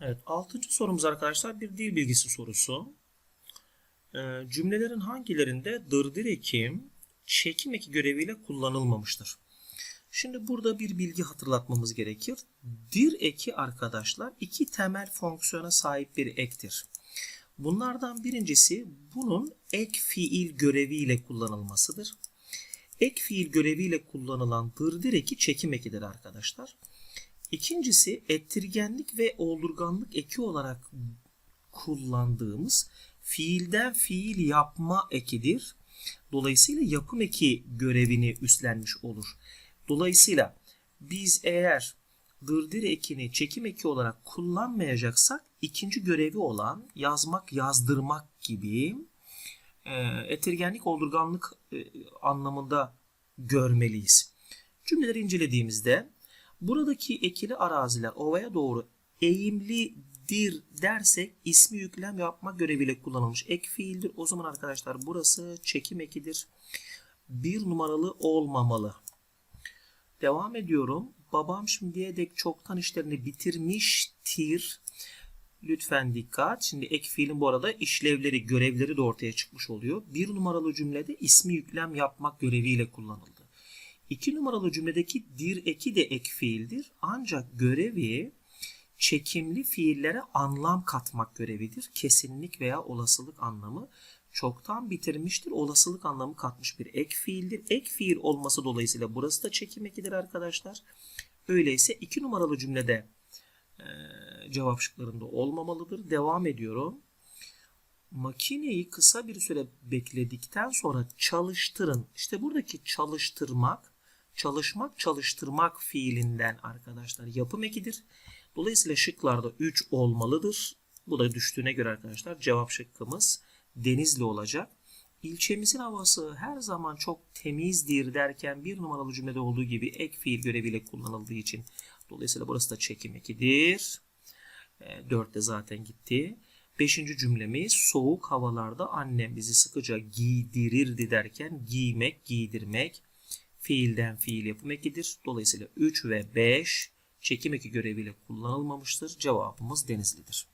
Evet, altıncı sorumuz arkadaşlar bir dil bilgisi sorusu. Ee, cümlelerin hangilerinde dırdır ekim, çekim eki göreviyle kullanılmamıştır? Şimdi burada bir bilgi hatırlatmamız gerekir. Dir eki arkadaşlar iki temel fonksiyona sahip bir ektir. Bunlardan birincisi bunun ek fiil göreviyle kullanılmasıdır. Ek fiil göreviyle kullanılan dırdır eki çekim ekidir arkadaşlar. İkincisi ettirgenlik ve oldurganlık eki olarak kullandığımız fiilden fiil yapma ekidir. Dolayısıyla yapım eki görevini üstlenmiş olur. Dolayısıyla biz eğer dırdır ekini çekim eki olarak kullanmayacaksak ikinci görevi olan yazmak, yazdırmak gibi e, ettirgenlik, oldurganlık e, anlamında görmeliyiz. Cümleleri incelediğimizde buradaki ekili araziler ovaya doğru eğimlidir dersek ismi yüklem yapma göreviyle kullanılmış ek fiildir. O zaman arkadaşlar burası çekim ekidir. Bir numaralı olmamalı. Devam ediyorum. Babam şimdiye dek çoktan işlerini bitirmiştir. Lütfen dikkat. Şimdi ek fiilin bu arada işlevleri, görevleri de ortaya çıkmış oluyor. Bir numaralı cümlede ismi yüklem yapmak göreviyle kullanıldı. İki numaralı cümledeki dir eki de ek fiildir. Ancak görevi çekimli fiillere anlam katmak görevidir. Kesinlik veya olasılık anlamı çoktan bitirmiştir. Olasılık anlamı katmış bir ek fiildir. Ek fiil olması dolayısıyla burası da çekim ekidir arkadaşlar. Öyleyse iki numaralı cümlede e, cevap şıklarında olmamalıdır. Devam ediyorum. Makineyi kısa bir süre bekledikten sonra çalıştırın. İşte buradaki çalıştırmak, çalışmak, çalıştırmak fiilinden arkadaşlar yapım ekidir. Dolayısıyla şıklarda 3 olmalıdır. Bu da düştüğüne göre arkadaşlar cevap şıkkımız Denizli olacak. İlçemizin havası her zaman çok temizdir derken bir numaralı cümlede olduğu gibi ek fiil göreviyle kullanıldığı için dolayısıyla burası da çekim ekidir. E, 4 de zaten gitti. Beşinci cümlemiz soğuk havalarda annem bizi sıkıca giydirirdi derken giymek, giydirmek fiilden fiil yapım ekidir. Dolayısıyla 3 ve 5 çekim eki göreviyle kullanılmamıştır. Cevabımız Denizli'dir.